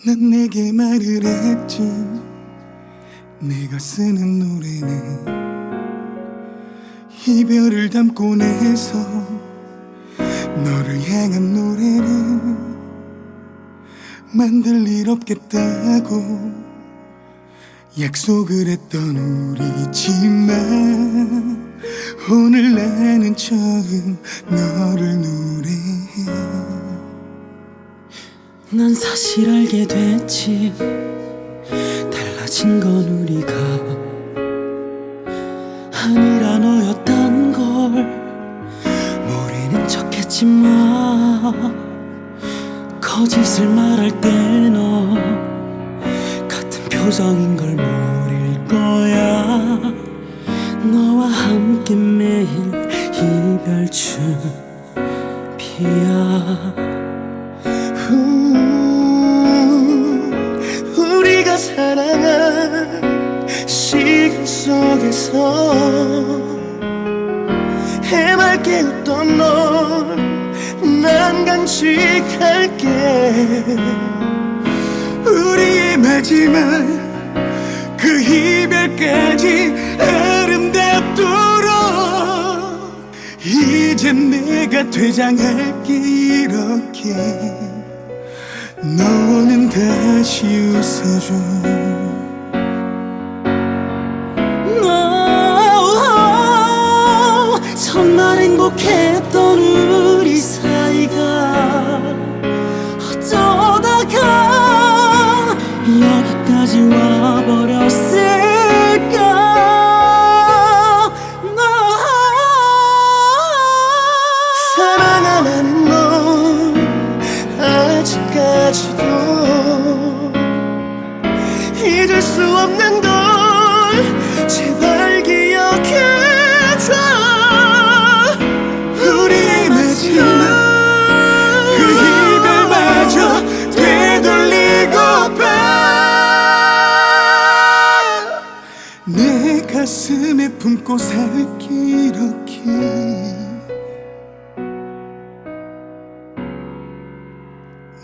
넌 내게 말을 했지. 내가 쓰는 노래는 이별을 담고 내서 너를 향한 노래는 만들 일 없겠다고 약속을 했던 우리지만 오늘 나는 처음 너를 노래해 난 사실 알게 됐지. 달라진 건 우리가 아니라 너였단 걸. 모르는 척했지만 거짓을 말할 때 너 같은 표정인 걸 모를 거야. 너와 함께 매일 이별 준비야. 후, 속에서 해맑게 웃던 널난 간직할게. 우리의 마지막 그 이별까지 아름답도록 이젠 내가 퇴장할게. 이렇게 너는 다시 웃어줘 정말 행 품고 이렇게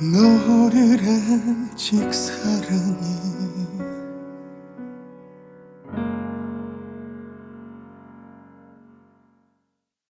너를 아직 사랑해